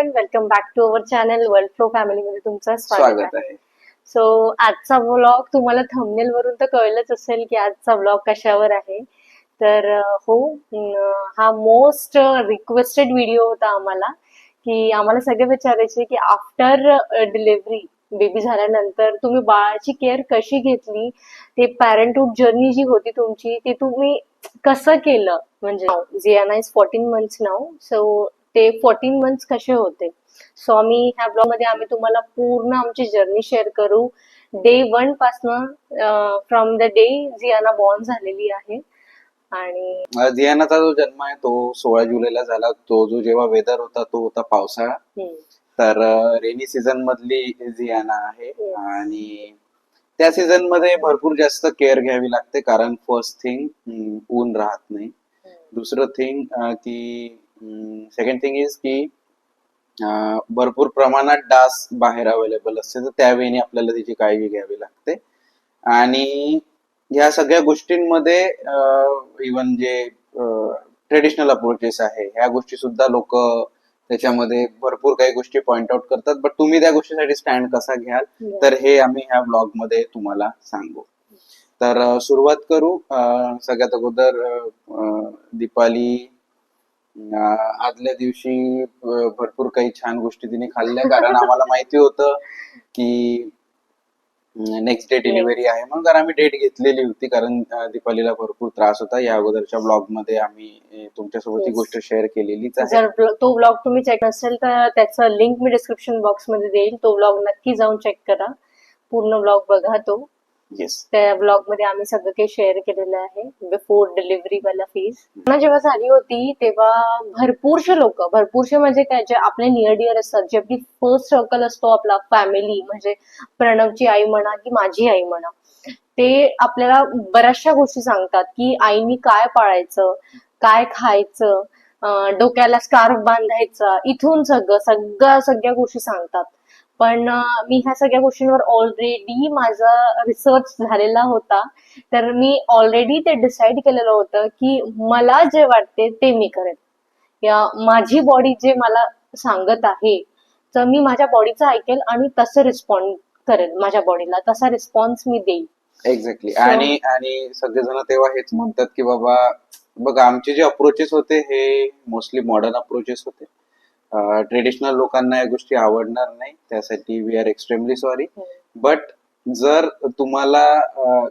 Everyone welcome back to our channel world flow family मध्ये तुमचं स्वागत आहे. सो आजचा व्लॉग तुम्हाला थंबनेल वरून तर कळलंच असेल की आजचा व्लॉग कशावर आहे. तर हो हा मोस्ट रिक्वेस्टेड व्हिडिओ होता आम्हाला की आम्हाला सगळे विचारायचे की आफ्टर डिलिव्हरी बेबी झाल्यानंतर तुम्ही बाळाची केअर कशी घेतली? ते पॅरेंटहूड जर्नी जी होती तुमची ती तुम्ही कसं केलं? म्हणजे जियाना इज फोर्टीन मंथ्स नाव सो ते फोर्टीन मंथ्स कसे होते? सो आम्ही ह्या ब्लॉगमध्ये आम्ही तुम्हाला पूर्ण आमची जर्नी शेअर करू. डे वन पासनं from the day Jiana born झालेली आहे. आणि अ, जियानाचा जो जन्म आहे तो सोळा जुलैला झाला. तो जो जेव्हा वेदर होता तो होता पावसाळा. तर रेनी सीझन मधली जियाना आहे. आणि त्या सीझनमध्ये भरपूर जास्त केअर घ्यावी लागते. कारण फर्स्ट थिंग ऊन राहत नाही. दुसरं थिंग की सेकंड थिंग इज की भरपूर प्रमाणात डास बाहेर अवेलेबल असते. तर त्यावेळी आपल्याला त्याची काळजी घ्यावी लागते. आणि या सगळ्या गोष्टींमध्ये इवन जे ट्रेडिशनल अप्रोचेस आहे ह्या गोष्टी सुद्धा लोक त्याच्यामध्ये भरपूर काही गोष्टी पॉइंट आउट करतात. बट तुम्ही त्या गोष्टीसाठी स्टँड कसा घ्याल? तर हे आम्ही ह्या ब्लॉगमध्ये तुम्हाला सांगू. तर सुरुवात करू. सगळ्यात अगोदर दीपाली आदल्या दिवशी भरपूर काही छान गोष्टी तिने खाल्ल्या. कारण आम्हाला माहिती होतं की नेक्स्ट डे डिलिव्हरी आहे म्हणून कारण आम्ही डेट घेतलेली होती. कारण दीपालीला भरपूर त्रास होता. या अगोदरच्या ब्लॉगमध्ये आम्ही तुमच्यासोबत ही. गोष्ट शेअर केलेलीच आहे. जर तो ब्लॉग तुम्ही चेक नसेल तर त्याचं लिंक मी डिस्क्रिप्शन बॉक्समध्ये देईल. तो ब्लॉग नक्की जाऊन चेक करा. पूर्ण ब्लॉग बघा तो. येस त्या ब्लॉगमध्ये आम्ही सगळं काही शेअर केलेलं आहे. बिफोर डिलिव्हरी वाला फेज जेव्हा झाली होती तेव्हा भरपूरशे लोक भरपूरशे म्हणजे काय जे आपले नियर डिअर असतात जे आपली फर्स्ट सर्कल असतो आपला फॅमिली म्हणजे प्रणवची आई म्हणा की माझी आई म्हणा ते आपल्याला बऱ्याचशा गोष्टी सांगतात की आईनी काय पाळायचं काय खायचं डोक्याला स्कार्फ बांधायचा इथून सगळं सगळ्या सगळ्या गोष्टी सांगतात. पण मी ह्या सगळ्या गोष्टींवर ऑलरेडी माझा रिसर्च झालेला होता. तर मी ऑलरेडी ते डिसाईड केलेलं होतं की मला जे वाटते ते मी करेन. या माझी बॉडी जे मला सांगत आहे तर मी माझ्या बॉडीचं ऐकेल आणि तसं रिस्पॉन्ड करेल माझ्या बॉडीला तसा रिस्पॉन्स मी देईल एक्झॅक्टली आणि आणि सगळेजण तेव्हा हेच म्हणतात की बाबा बघा आमचे जे अप्रोचेस होते हे मोस्टली मॉडर्न अप्रोचेस होते. ट्रेडिशनल लोकांना या गोष्टी आवडणार नाही. त्यासाठी we are extremely sorry but जर तुम्हाला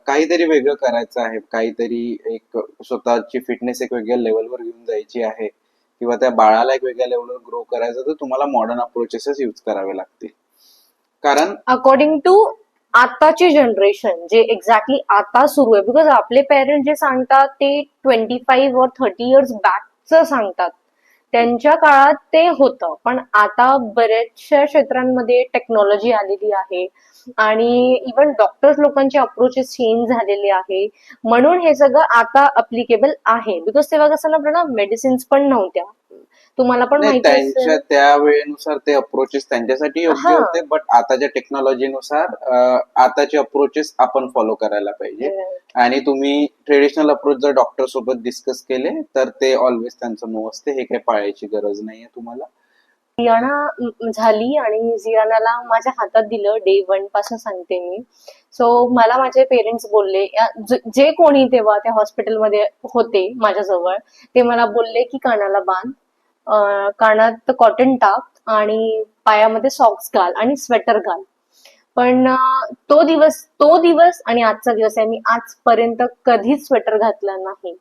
काहीतरी वेगळं करायचं आहे काहीतरी एक स्वतःची फिटनेस एक वेगळ्या लेवलवर घेऊन जायची आहे किंवा त्या बाळाला एक वेगळ्या लेवलवर ग्रो करायचं तर तुम्हाला मॉडर्न अप्रोचेसच यूज करावे लागतील. कारण अकॉर्डिंग टू आताची जनरेशन जे एक्झॅक्टली आता सुरू आहे बिकॉज आपले पेरेंट जे सांगतात ते ट्वेंटी फाईव्ह और थर्टी इयर्स बॅकचं सांगतात. त्यांच्या काळात ते होतं. पण आता बऱ्याचशा क्षेत्रांमध्ये टेक्नॉलॉजी आलेली आहे आणि इवन डॉक्टर्स लोकांचे अप्रोचेस चेंज झालेले आहे. म्हणून हे सगळं आता अप्लिकेबल आहे. बिकॉज तेव्हा कसं ना प्रणा मेडिसिन्स पण नव्हत्या. तुम्हाला पण नाही त्यांच्या त्या वेळेनुसार ते अप्रोचेस त्यांच्यासाठी योग्य हा. होते बट आताच्या टेक्नॉलॉजीनुसार अं, आताचे अप्रोचेस आपण फॉलो करायला पाहिजे. आणि तुम्ही ट्रेडिशनल अप्रोच जर डॉक्टर सोबत डिस्कस केले तर ते ऑलवेज त्यांचं नो असते. हे काही पाळायची गरज नाहीये तुम्हाला. जियाना म- झाली आणि जियानाला माझ्या हातात दिलं डे वनपासून सांगते मी. सो मला माझे पेरेंट्स बोलले या- ज- जे कोणी तेव्हा त्या हॉस्पिटलमध्ये होते माझ्याजवळ ते मला बोलले की कानाला बांध. कानात कॉटन टाक आणि पायामध्ये सॉक्स घाल आणि स्वेटर घाल. पण तो दिवस तो दिवस आणि आजचा दिवस आहे. मी आजपर्यंत कधीच स्वेटर घातला नाही.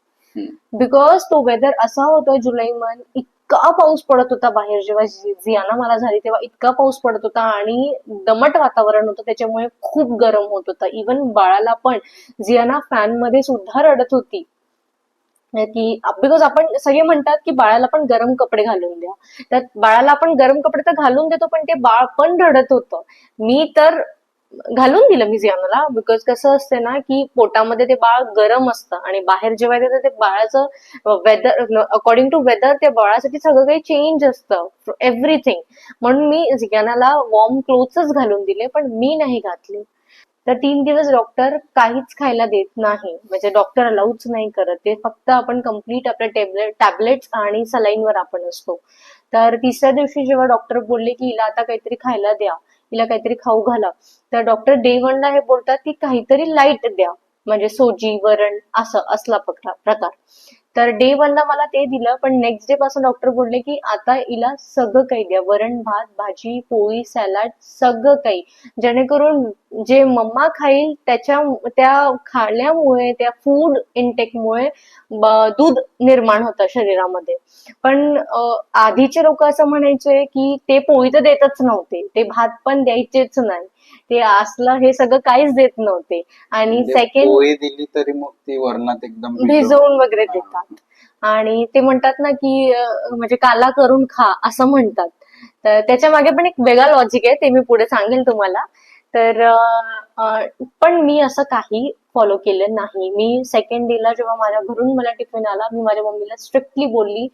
बिकॉज तो वेदर असा होता जुलै मन इतका पाऊस पडत होता बाहेर जेव्हा जियाना मला झाली तेव्हा इतका पाऊस पडत होता आणि दमट वातावरण होतं. त्याच्यामुळे खूप गरम होत होता. इवन बाळाला पण. जियाना फॅनमध्ये सुद्धा रडत होती. म्हणजे की बिकॉज आपण सगळे म्हणतात की बाळाला पण गरम कपडे घालून द्या. तर बाळाला आपण गरम कपडे तर घालून देतो पण ते बाळ पण रडत होतं. मी तर घालून दिलं मी जियानाला बिकॉज कसं असते ना की पोटामध्ये ते बाळ गरम असतं आणि बाहेर जेव्हा येतं ते बाळाचं वेदर अकॉर्डिंग टू वेदर त्या बाळासाठी सगळं काही चेंज असतं. एव्हरीथिंग म्हणून मी जियानाला वॉर्म क्लोथ्सच घालून दिले पण मी नाही घातले. तर तीन दिवस डॉक्टर काहीच खायला देत नाही. म्हणजे डॉक्टर अलाउच नाही करत. ते फक्त आपण कंप्लीट आपल्या टॅबलेट टॅबलेट्स आणि सलाईनवर आपण असतो. तर तिसऱ्या दिवशी जेव्हा डॉक्टर बोलले की हिला आता काहीतरी खायला द्या. हिला काहीतरी खाऊ घाला. तर डॉक्टर डे वनला हे बोलतात की काहीतरी लाइट द्या. म्हणजे सोजी वरण असं असला प्रकार. तर डे वनला मला ते दिलं पण नेक्स्ट डे पासून डॉक्टर बोलले की आता हिला सगळं काही द्या. वरण भात भाजी पोळी सॅलड सगळं काही. जेणेकरून जे मम्मा खाईल त्याच्या त्या खाण्यामुळे त्या फूड इंटेकमुळे दूध निर्माण होतं शरीरामध्ये. पण आधीचे लोक असं म्हणायचे की ते पोळी तर देतच नव्हते. ते भात पण द्यायचेच नाही. ते असलं हे सगळं काहीच देत नव्हते. आणि म्हणजे सेकंड पोळी दिली तरी मग ती वरणात एकदम भिजवून वगैरे देतात. आणि ते म्हणतात ना की म्हणजे काला करून खा असं म्हणतात. तर त्याच्यामागे पण एक वेगळा लॉजिक आहे ते मी पुढे सांगेल तुम्हाला. तर पण मी असं काही फॉलो केलं नाही. मी सेकंड डेला जेव्हा माझ्या घरून मला टिफिन आला मी माझ्या मम्मीला स्ट्रिक्टली बोलली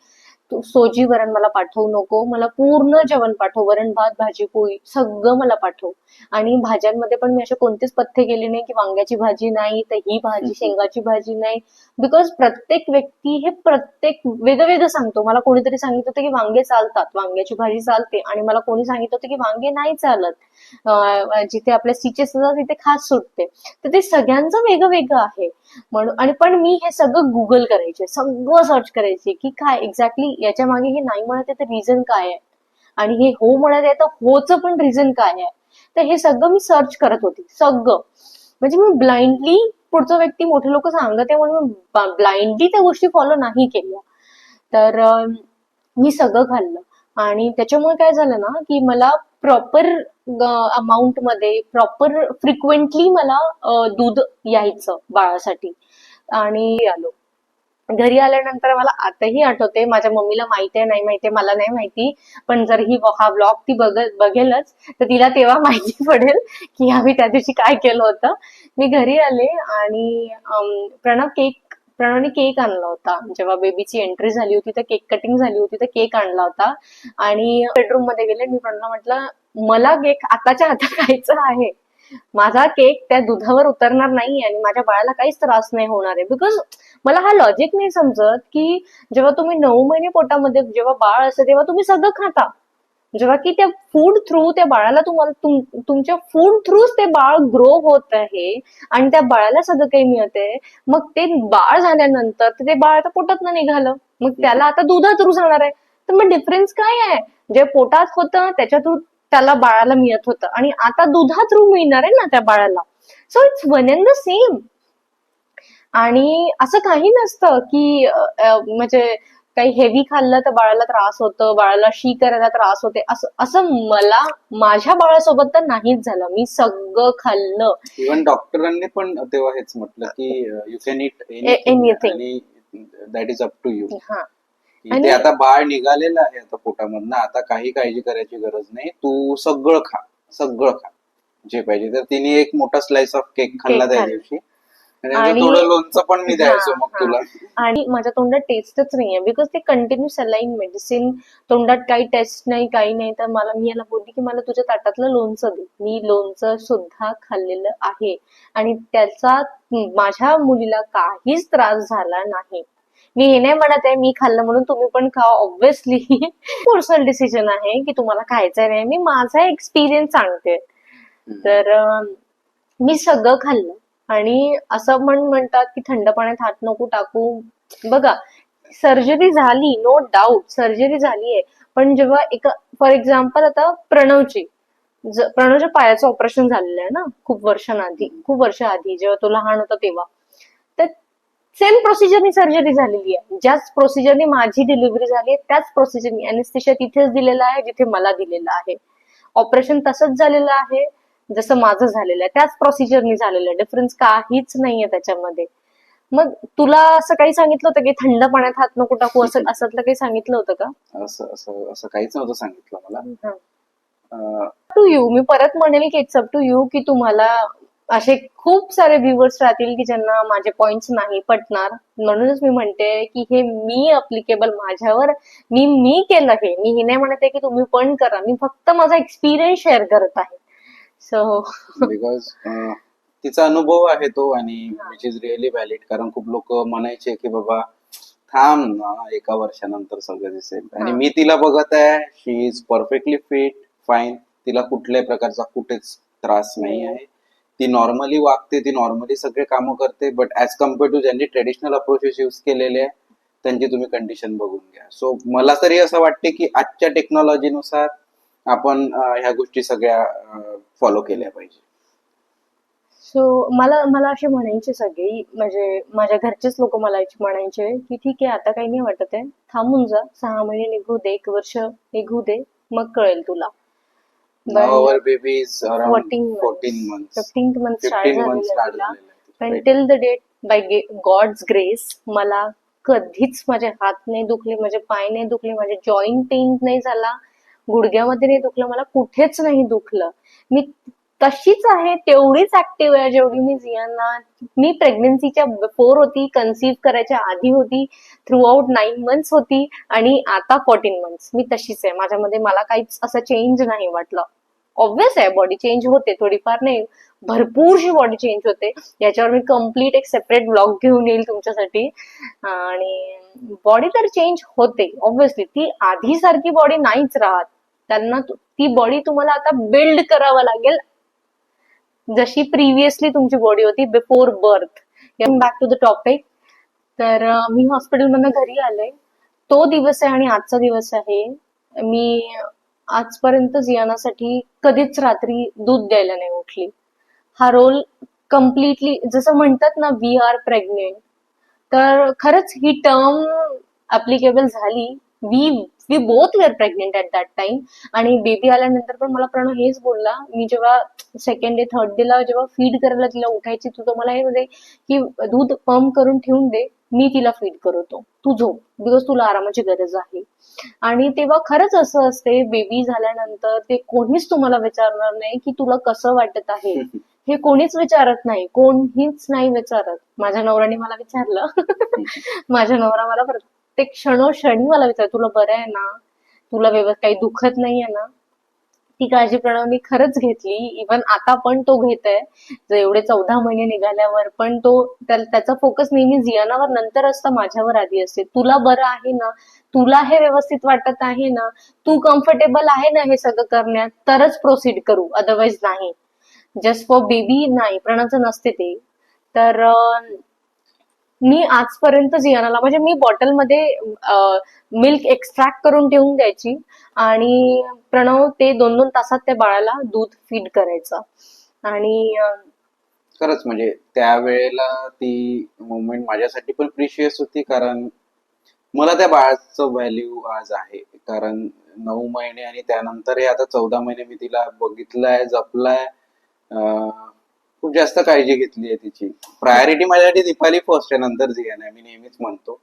तू सोजी वरण मला पाठवू नको मला पूर्ण जेवण पाठव वरण भात भाजी पोळी सगळं मला पाठव. आणि भाज्यांमध्ये पण मी असे कोणतेच पथ्य केले नाही की वांग्याची भाजी नाही तर ही भाजी शेंगाची भाजी नाही. बिकॉज प्रत्येक व्यक्ती हे प्रत्येक वेगळं वेगळं सांगतो. मला कोणीतरी सांगितलं होतं की वांगे चालतात वांग्याची भाजी चालते. आणि मला कोणी सांगितलं होतं की वांगे नाही चालत. जिथे आपल्या स्टिचेस असतात तिथे खास सुटते. तर ते सगळ्यांचं वेगळं वेगळं आहे. म्हणून आणि पण मी हे सगळं गुगल करायचे सगळं सर्च करायचे की काय एक्झॅक्टली याच्या मागे हे नाही म्हणत आहे तर रिझन काय आहे? आणि हे हो म्हणत आहे तर होचं पण रिझन काय आहे? तर हे सगळं मी सर्च करत होती सगळं. म्हणजे मी ब्लाइंडली पुढचा व्यक्ती मोठे लोक सांगत आहे म्हणून ब्लाइंडली त्या गोष्टी फॉलो नाही केल्या. तर मी सगळं खाल्लं. आणि त्याच्यामुळे काय झालं ना की मला प्रॉपर अमाऊंटमध्ये प्रॉपर फ्रिक्वेंटली मला दूध यायचं बाळासाठी. आणि आलो. घरी आल्यानंतर मला आताही आठवते. माझ्या मम्मीला माहिती आहे नाही माहिती आहे मला नाही माहिती. पण जर ही हा ब्लॉग ती बघ बघेलच तर तिला तेव्हा माहिती पडेल की आम्ही त्या दिवशी काय केलं होतं. मी घरी आले आणि प्रणव केक प्रणवने केक आणला होता. जेव्हा बेबीची एंट्री झाली होती तर केक कटिंग झाली होती तर केक आणला होता. आणि बेडरूममध्ये गेले मी प्रणव म्हटलं मला केक आताच्या आता खायचा आहे. माझा केक त्या दुधावर उतरणार नाही आणि माझ्या बाळाला काहीच त्रास नाही होणार आहे. बिकॉज मला हा लॉजिक नाही समजत की जेव्हा तुम्ही नऊ महिने पोटामध्ये जेव्हा बाळ असते तेव्हा तुम्ही सगळं खाता. जेव्हा की त्या फूड थ्रू त्या बाळाला तुम्हाला तुम- तुमच्या फूड थ्रूच ते बाळ ग्रो होत आहे आणि त्या बाळाला सगळं काही मिळते मग ते बाळ झाल्यानंतर ते बाळ आता पोटात निघालं. मग त्याला आता दुधा थ्रू जाणार आहे. तर मग डिफरन्स काय आहे? जे पोटात होतं त्याच्या थ्रू त्याला बाळाला मिळत होतं. आणि आता दुधा थ्रू मिळणार आहे ना त्या बाळाला. So it's one and the same आणि असं काही नसतं की म्हणजे काही हेवी खाल्लं तर बाळाला त्रास होतं बाळाला शी करायला त्रास होते. असं असं मला माझ्या बाळासोबत तर नाहीच झालं. मी सगळं खाल्लं. इव्हन डॉक्टरांनी पण तेव्हा हेच म्हटलं की यू कॅन इट. आणि that is up to you हा. ते आता बाळ निघालेलं आहे आता पोटामधनं आता काही काळजी करायची गरज नाही. तू सगळं खा सगळं खा. जे पाहिजे तर तिने एक मोठा स्लाइस ऑफ केक खाल्ला त्या. दिवशी. आणि त्याचं आणि- थोडं लोणचं पण मी द्यायचो मग. तुला. आणि माझ्या तोंडात टेस्टच नाहीये. बिकॉज ते कंटिन्यू सलाईन मेडिसिन तोंडात काही टेस्ट नाही काही नाही. तर मला मी याला बोलली की मला तुझ्या ताटातलं लोणचं दे. मी लोणचं सुद्धा खाल्लेलं आहे. आणि त्याचा माझ्या मुलीला काहीच त्रास झाला नाही. मी हे नाही म्हणत आहे मी खाल्लं म्हणून तुम्ही पण खा ऑब्व्हियसली पर्सनल डिसिजन आहे की तुम्हाला खायचं नाही मी माझा एक्सपिरियन्स सांगते. तर मी सगळं खाल्लं आणि असं म्हण म्हणतात की थंड पाण्यात हात नको टाकू. बघा सर्जरी झाली नो डाऊट सर्जरी झाली आहे. पण जेव्हा एका फॉर एक्झाम्पल आता प्रणवची प्रणवच्या पायाचं ऑपरेशन झालेलं आहे ना खूप वर्षांआधी खूप वर्ष आधी जेव्हा तो लहान होता तेव्हा. सेम प्रोसिजरनी सर्जरी झालेली आहे. ज्याच प्रोसिजरनी माझी डिलिव्हरी झाली आहे त्याच प्रोसिजरनी अनेस्थेशिया तिथेच दिलेला आहे जिथे मला दिलेलं आहे. ऑपरेशन तसंच झालेलं आहे जसं माझं झालेलं आहे. त्याच प्रोसिजरनी झालेलं आहे. डिफरन्स काहीच नाहीये त्याच्यामध्ये. मग तुला असं काही सांगितलं होतं की थंड पाण्यात हात नको टाकू असं असंतलं काही सांगितलं होतं का? असं असं असं काहीच नव्हतं सांगितलं मला. टू यू मी परत म्हणेल की इट्स अप टू यू की तुम्हाला असे खूप सारे व्ह्युअर्स राहतील की ज्यांना माझे पॉइंट्स नाही पटणार. म्हणूनच मी म्हणते की हे मी अप्लिकेबल माझ्यावर मी मी केलं हे. मी हे नाही म्हणत की तुम्ही पण करा. मी फक्त माझा एक्सपिरियन्स शेअर करत आहे. सो बिकॉज तिचा अनुभव आहे तो आणि. विच इज रिअली व्हॅलिड कारण खूप लोक म्हणायचे की बाबा थांब ना एका वर्षानंतर सगळं दिसेल. आणि. मी तिला बघत आहे. She is perfectly fit fine तिला कुठल्याही प्रकारचा कुठेच त्रास नाही. आहे. ती नॉर्मली वागते ती नॉर्मली सगळे कामं करते बट ऍज कंपेअर टू ज्यांनी ट्रेडिशनल अप्रोचेस युज केलेले आहे त्यांची तुम्ही कंडिशन बघून घ्या. सो मला तरी असं वाटते की आजच्या टेक्नॉलॉजीनुसार आपण ह्या गोष्टी सगळ्या फॉलो केल्या पाहिजे. सो मला मला असे म्हणायचे सगळे म्हणजे माझ्या घरचेच लोक मला म्हणायचे की ठीक आहे आता काही नाही वाटत आहे. थांबून जा सहा महिने निघू दे एक वर्ष निघू दे मग कळेल तुला. Our baby is around 14 months. 14 months. Fifteenth month start 15 months झालेला start तिला झालेलं आहे. पण till the date by God's grace मला कधीच माझे हात नाही दुखले माझे पाय नाही दुखले माझे जॉईंट पेन नाही झाला गुडघ्यामध्ये नाही दुखलं मला कुठेच नाही दुखलं मी तशीच आहे तेवढीच ऍक्टिव्ह आहे जेवढी मी जियांना मी प्रेग्नन्सीच्या बिफोर होती कन्सिव्ह करायच्या आधी होती थ्रू आउट नाईन मंथ्स होती आणि आता फोर्टीन मंथ्स मी तशीच आहे. माझ्यामध्ये मला काहीच असं चेंज नाही वाटलं. ऑब्विस आहे बॉडी चेंज होते थोडीफार नाही भरपूरशी बॉडी चेंज होते याच्यावर मी कंप्लीट एक सेपरेट ब्लॉग घेऊन येईल तुमच्यासाठी. आणि बॉडी तर चेंज होते ऑब्विसली ती आधी सारखी बॉडी नाहीच राहत. त्यांना ती बॉडी तुम्हाला आता बिल्ड करावं लागेल जशी प्रिव्हियसली तुमची बॉडी होती before birth back to the topic तर मी हॉस्पिटलमधनं घरी आले. तो दिवस आहे आणि आजचा दिवस आहे. मी आजपर्यंत जियानासाठी कधीच रात्री दूध द्यायला नाही उठली. हा रोल कम्प्लिटली जसं म्हणतात ना वी आर प्रेग्नेंट तर खरंच ही टर्म अप्लिकेबल झाली. We we both were pregnant at that time आणि बेबी आल्यानंतर पण मला प्रणव हेच बोलला. मी जेव्हा सेकंड डे थर्ड डेला जेव्हा फीड करायला तिला उठायची तू तो मला हे म्हणजे की दूध पंप करून ठेवून दे मी तिला फीड करवतो तू झोप बिकॉज तुला आरामाची गरज आहे. आणि तेव्हा खरंच असं असते बेबी झाल्यानंतर ते कोणीच तुम्हाला विचारणार नाही की तुला कसं वाटत आहे. हे कोणीच विचारत नाही कोणीच नाही विचारत. माझ्या नवऱ्याने मला विचारलं. माझ्या नवरा मला प्रत्येक क्षणोक्षणी मला विचार तुला बरं आहे ना? तुला व्यवस्थित काही दुखत नाहीये ना? ती काळजी प्रणवनी खरंच घेतली. इवन आता पण तो घेत आहे जर एवढे चौदा महिने निघाल्यावर पण तो त्याचा फोकस नेहमी जियानावर नंतर असतं माझ्यावर आधी असते. तुला बरं आहे ना? तुला हे व्यवस्थित वाटत आहे ना? तू कम्फर्टेबल आहे ना हे सगळं करण्यात? तरच प्रोसीड करू. अदरवाईज नाही. जस्ट फॉर बेबी नाही. प्रणवचं नसते ते. तर मी आजपर्यंत जियानाला म्हणजे मी बॉटलमध्ये मिल्क एक्स्ट्रॅक्ट करून ठेवून द्यायची आणि प्रणव ते दोन दोन तासात त्या बाळाला दूध फीड करायचं. आणि खरंच म्हणजे त्यावेळेला ती मुवमेंट माझ्यासाठी पण प्रिशियस होती कारण मला त्या बाळाचं व्हॅल्यू आज आहे. कारण नऊ महिने आणि त्यानंतरही आता चौदा महिने मी तिला बघितलंय जपलाय. खूप जास्त काळजी घेतली आहे तिची. प्रायोरिटी माझ्यासाठी दीपाली फर्स्ट आहे नंतर जियान आहे मी नेहमीच म्हणतो.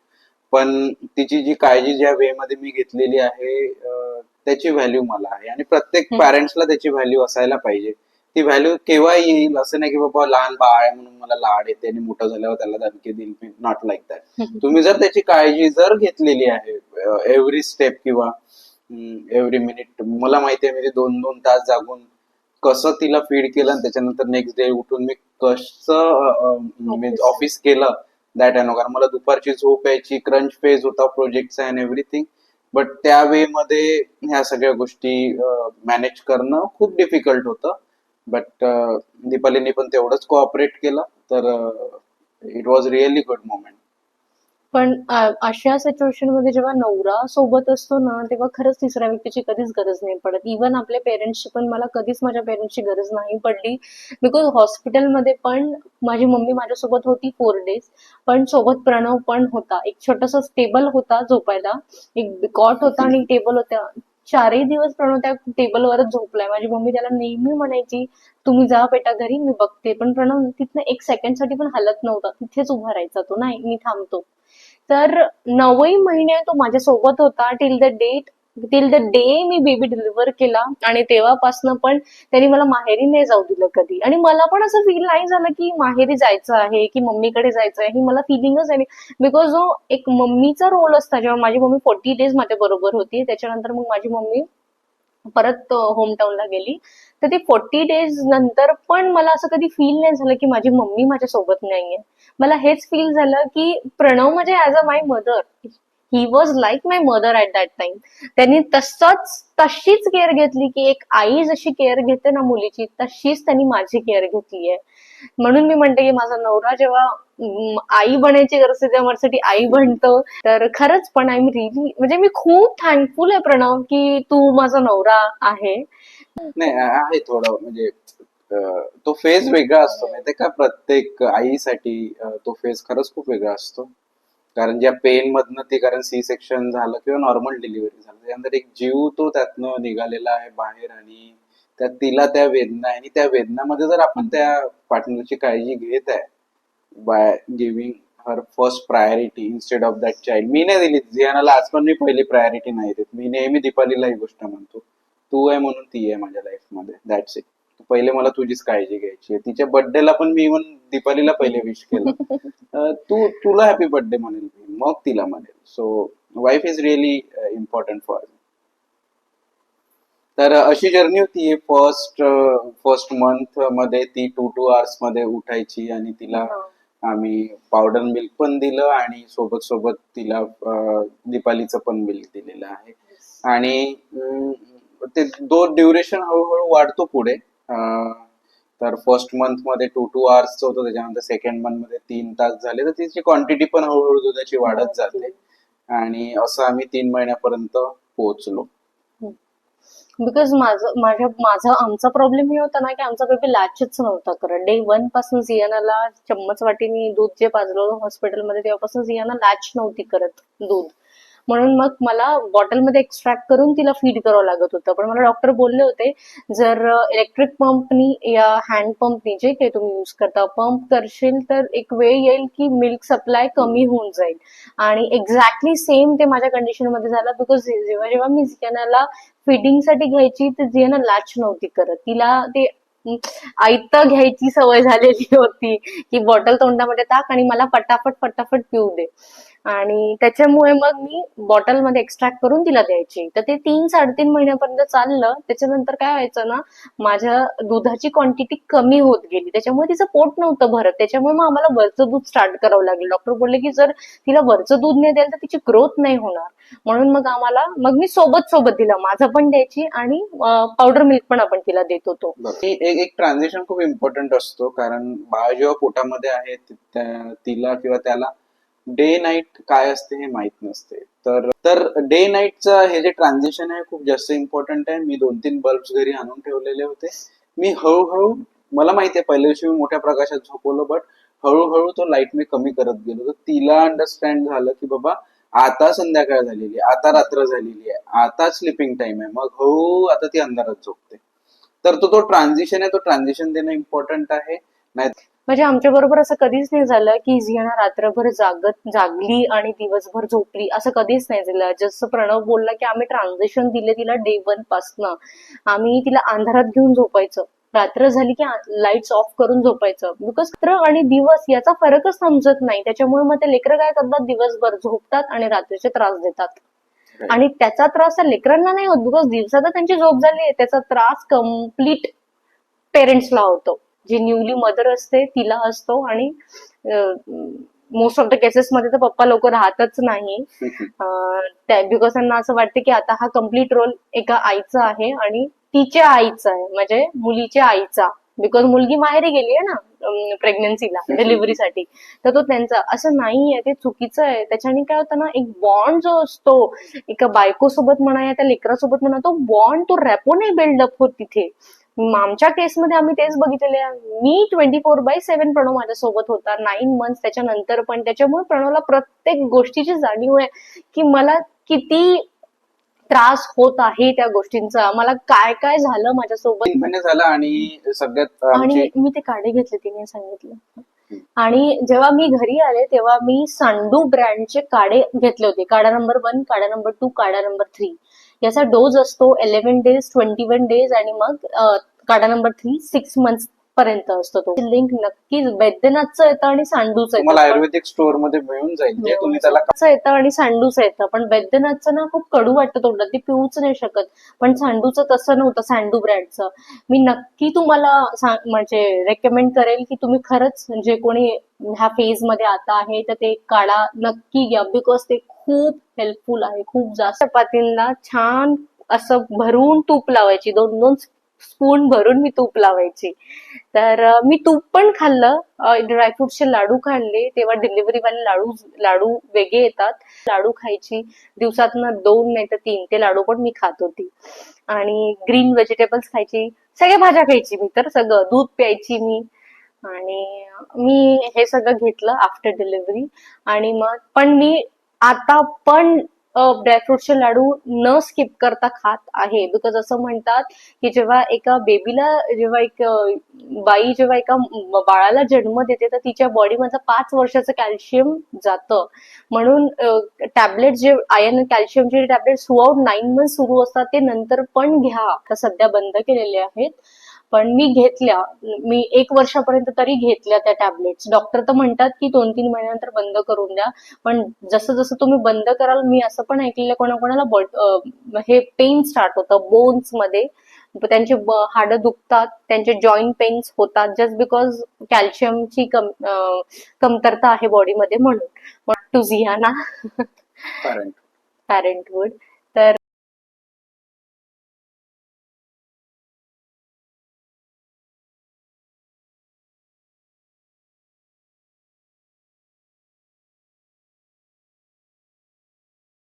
पण तिची जी काळजी ज्या वे मध्ये मी घेतलेली आहे त्याची व्हॅल्यू मला आहे. आणि प्रत्येक. पॅरेंट्सला त्याची व्हॅल्यू असायला पाहिजे. ती व्हॅल्यू केव्हा येईल असं नाही की बाबा लहान बाळ आहे म्हणून मला लाड येते आणि मोठं झाल्यावर त्याला धमकी देईल मी नॉट लाईक दॅट तुम्ही जर त्याची काळजी जर घेतलेली आहे एव्हरी स्टेप किंवा एव्हरी मिनिट मला माहिती आहे मी ते दोन दोन तास जागून कसं तिला फीड केलं आणि त्याच्यानंतर नेक्स्ट डे उठून मी कसं. ऑफिस केलं दॅट आय नो कारण मला दुपारची झोप यायची क्रंच फेज होता प्रोजेक्टचा अँड एव्हरीथिंग बट त्या वे मध्ये ह्या सगळ्या गोष्टी मॅनेज करणं खूप डिफिकल्ट होतं. बट दीपालीने पण तेवढंच कोऑपरेट केलं. तर it was really good moment पण अशा सिच्युएशनमध्ये जेव्हा नवरा सोबत असतो ना तेव्हा खरंच तिसऱ्या व्यक्तीची कधीच गरज नाही पडत. इवन आपल्या पेरेंट्सची पण मला कधीच माझ्या पेरेंट्सची गरज नाही पडली. बिकॉज हॉस्पिटलमध्ये पण माझी मम्मी माझ्यासोबत होती फोर डेज पण सोबत प्रणव पण होता. एक छोटासा टेबल होता झोपायला. एक कॉट होता आणि टेबल होता चारही दिवस प्रणव त्या टेबलवरच झोपलाय. माझी मम्मी त्याला नेहमी म्हणायची तुम्ही जा बेटा घरी मी बघते. पण प्रणव तिथनं एक सेकंडसाठी पण हलत नव्हता. तिथेच उभा राहायचा तो. नाही मी थांबतो. तर नवही महिने तो माझ्यासोबत होता. Till the date till the day me baby deliver केला. आणि तेव्हापासनं पण त्यांनी मला माहेरी नाही जाऊ दिलं कधी. आणि मला पण असं फील नाही झालं की माहेरी जायचं आहे की मम्मीकडे जायचं आहे. ही मला फिलिंगच आहे बिकॉज जो एक मम्मीचा रोल असता जेव्हा माझी मम्मी फोर्टी डेज माझ्या बरोबर होती त्याच्यानंतर मग माझी मम्मी परत होम टाऊनला गेली. तर ती फोर्टी डेज नंतर पण मला असं कधी फील नाही झालं की माझी मम्मी माझ्या सोबत नाहीये. मला हेच फील झालं की प्रणव म्हणजे as a my mother he was like my mother at that time त्यांनी तसंच तशीच केअर घेतली की एक आई जशी केअर घेते ना मुलीची तशीच त्यांनी माझी केअर घेतली आहे म्हणून मी म्हणते की माझा नवरा जेव्हा आई बनायची गरज आहे तेव्हा माझ्यासाठी आई बनतो. तर खरंच पण आय एम रिली म्हणजे मी खूप थँकफुल आहे प्रणव की तू माझा नवरा आहे. नाही आहे थोडं म्हणजे तो फेज वेगळा असतो. माहितीये का? प्रत्येक आईसाठी तो फेज खरंच खूप वेगळा असतो. कारण ज्या पेन मधनं ते कारण सी सेक्शन झालं किंवा नॉर्मल डिलिव्हरी झालं त्यानंतर एक जीव तो त्यातनं निघालेला आहे बाहेर आणि त्यात तिला त्या वेदना आहे. आणि त्या वेदनामध्ये जर आपण त्या पार्टनरची काळजी घेत आहे by giving her first priority instead of that child मी नाही दिली. जियानाला आज पण मी पहिली प्रायोरिटी नाही देत. मी नेहमी दीपालीला ही गोष्ट म्हणतो. तू आहे म्हणून ती आहे माझ्या लाईफमध्ये. दॅट्स इट पहिले मला तुझीच काळजी घ्यायची आहे. तिच्या बर्थडेला पण मी इव्हन दीपालीला पहिले विश केलं. तू तुला हॅपी बर्थडे म्हणेल मग तिला म्हणेल. So wife is really important for तर अशी जर्नी होती. फर्स्ट फर्स्ट मंथमध्ये ती टू टू आवर्समध्ये उठायची आणि तिला आम्ही पावडर मिल्क पण दिलं आणि सोबत सोबत तिला दीपालीचं पण मिल्क दिलेलं आहे. आणि ते दो ड्युरेशन हळूहळू वाढतो पुढे. तर फर्स्ट मंथमध्ये टू टू आवर्सचं होतं. त्याच्यानंतर सेकंड मंथमध्ये तीन तास झाले. तर तिची क्वांटिटी पण हळूहळू दुधाची वाढत. जाते. आणि असं आम्ही तीन महिन्यापर्यंत पोहोचलो. बिकॉज माझं माझ्या माझा आमचा प्रॉब्लेम हे होता ना की आमचा बेबी लॅचच नव्हता करत डे वनपासून सियानाला चम्मच वाटीने दूध जे पाजलं हॉस्पिटलमध्ये तेव्हापासून सियाना लॅच नव्हती करत दूध. म्हणून मग मला बॉटलमध्ये एक्स्ट्रॅक्ट करून तिला फीड करावं लागत होतं. पण मला डॉक्टर बोलले होते जर इलेक्ट्रिक पंपनी या हँड पंपनी जे काही तुम्ही युज करता पंप करशील तर एक वेळ येईल की मिल्क सप्लाय कमी होऊन जाईल. आणि एक्झॅक्टली सेम ते माझ्या कंडिशनमध्ये झालं बिकॉज जेव्हा जेव्हा मी जियानाला फिडिंगसाठी घ्यायची तर जियाना लाच नव्हती करत. तिला ते अं, घ्यायची सवय झालेली होती की बॉटल तोंडामध्ये टाक आणि मला पटापट फटाफट पिऊ दे. आणि त्याच्यामुळे मग मी बॉटलमध्ये एक्स्ट्रॅक्ट करून तिला द्यायची. तर ते तीन साडेतीन महिन्यापर्यंत चाललं. त्याच्यानंतर काय व्हायचं ना माझ्या दुधाची क्वांटिटी कमी होत गेली. त्याच्यामुळे तिचं पोट नव्हतं भरत. त्याच्यामुळे मग आम्हाला वरचं दूध स्टार्ट करावं लागलं. डॉक्टर बोलले की जर तिला वरचं दूध नाही द्यायला तर तिची ग्रोथ नाही होणार. म्हणून मग आम्हाला मग मी सोबत सोबत दिला माझं पण द्यायची आणि पावडर मिल्क पण आपण तिला देत होतो. एक ट्रान्झॅक्शन खूप इम्पॉर्टंट असतो. कारण बाळ जेव्हा पोटामध्ये आहे तिला किंवा त्याला डे नाईट काय असते हे माहीत नसते. तर तर डे नाईटचं हे जे ट्रान्झिशन आहे खूप जास्त इम्पॉर्टंट आहे. मी दोन तीन बल्ब्स घरी आणून ठेवलेले होते. मी हळूहळू मला माहिती आहे पहिल्या दिवशी मी मोठ्या प्रकाशात झोपवलं बट हळूहळू तो लाइट मी कमी करत गेलो. तर तिला अंडरस्टँड झालं की बाबा आता संध्याकाळ झालेली आहे आता रात्र झालेली आहे आता स्लिपिंग टाइम आहे. मग हळू आता ती अंधारात झोपते. तर तो तो ट्रान्झिशन आहे तो ट्रान्झिशन देणं इम्पॉर्टंट आहे. नाही म्हणजे आमच्या बरोबर असं कधीच नाही झालं की झियाना रात्रभर जागत जागली आणि दिवसभर झोपली असं कधीच नाही झालं. जसं प्रणव बोलला की आम्ही ट्रान्झिशन दिले तिला डे वन पासनं. आम्ही तिला अंधारात घेऊन झोपायचं. रात्र झाली की लाईट्स ऑफ करून झोपायचं. बिकॉज रात्र आणि दिवस याचा फरकच समजत नाही. त्याच्यामुळे मग ते लेकरं काय करतात? दिवसभर झोपतात आणि रात्रीचे त्रास देतात. आणि त्याचा त्रास त्या लेकरांना नाही होत. बिकॉज दिवसात त्यांची झोप झाली त्याचा त्रास कंप्लीट पेरेंट्सला होतो. जी न्यूली मदर असते तिला असतो आणि मोस्ट ऑफ द केसेस मध्ये तर पप्पा लोक राहतच नाही. बिकॉज त्यांना असं वाटतं की आता हा कंप्लीट रोल एका आईचा आहे आणि तिच्या आईचा आहे म्हणजे मुलीच्या आईचा. बिकॉज मुलगी माहेरी गेली आहे ना प्रेग्नन्सीला डिलिव्हरीसाठी तर तो त्यांचा असं नाहीये ते चुकीचं आहे. त्याच्याने काय होतं ना एक बॉन्ड जो असतो एका बायकोसोबत म्हणा या त्या लेकरासोबत म्हणा तो बॉन्ड तो रॅपो नाही बिल्डअप होत तिथे. आमच्या केसमध्ये आम्ही तेच बघितलेले मी twenty four by seven Pranav माझ्यासोबत होता. नाईन मंथ त्याच्यानंतर पण. त्याच्यामुळे प्रणवला प्रत्येक गोष्टीची जाणीव आहे की मला किती त्रास होत आहे त्या गोष्टींचा. मला काय काय झालं माझ्यासोबत? झाला आणि सगळ्यात आणि मी ते काढे घेतले तिने सांगितलं. आणि जेव्हा मी घरी आले तेव्हा मी सांडू ब्रँडचे काढे घेतले होते. काढा नंबर वन काढा नंबर टू काढा नंबर थ्री याचा डोज असतो eleven days twenty one days आणि मग काढा नंबर थ्री सिक्स मंथ्स पर्यंत असतो तो. लिंक नक्कीच बैद्यनाथचं येतं आणि सांडूचं तुम्हाला येतं आयुर्वेदिक स्टोअरमध्ये मिळून जाईल तुम्ही त्याला चं येतं आणि सांडूचं येतं पण बैद्यनाथचं ना खूप कडू वाटतं तोंडात. ते पिऊच नाही शकत. पण सांडूचं तसं नव्हतं सांडू ब्रँडचं मी नक्की तुम्हाला सांग- म्हणजे रेकमेंड करेल की तुम्ही खरंच जे कोणी ह्या फेजमध्ये आता आहे तर ते काढा नक्की घ्या. बिकॉज ते खूप हेल्पफुल आहे. खूप जास्त चपातींना छान असं भरून तूप लावायची. दोन दोन स्पून भरून मी तूप लावायची. तर मी तूप पण खाल्लं. ड्रायफ्रुटचे लाडू खाल्ले. तेव्हा डिलिव्हरी वाले लाडू लाडू वेगळे येतात. लाडू खायची. दिवसात दोन नाही तर तीन. ते लाडू पण मी खात होती. आणि ग्रीन व्हेजिटेबल्स खायची. सगळ्या भाज्या खायची मी तर. सगळं दूध प्यायची मी. आणि मी हे सगळं घेतलं आफ्टर डिलिव्हरी आणि मग पण मी आता पण ड्रायफ्रुटचे लाडू न स्किप करता खात आहे. बिकॉज असं म्हणतात की जेव्हा एका बेबीला जेव्हा एक बाई जेव्हा एका बाळाला जन्म देते तर तिच्या बॉडीमधलं पाच वर्षाचं कॅल्शियम जातं. म्हणून टॅबलेट जे आयर्न कॅल्शियमचे tablet throughout nine month सुरू असतात ते नंतर पण घ्या. सध्या बंद केलेले आहेत. पण मी घेतल्या मी एक वर्षापर्यंत तरी घेतल्या त्या टॅबलेट्स डॉक्टर तर म्हणतात की दोन तीन महिन्यानंतर बंद करून द्या. पण जसं जसं तुम्ही बंद कराल मी असं पण ऐकलेलं कोणाकोणाला हे पेन स्टार्ट होतं बोन्समध्ये. त्यांचे हाड दुखतात त्यांचे जॉईंट पेन्स होतात जस्ट बिकॉज कॅल्शियमची कम कमतरता आहे बॉडीमध्ये म्हणून. टू झियाना कारण पॅरेंटहुड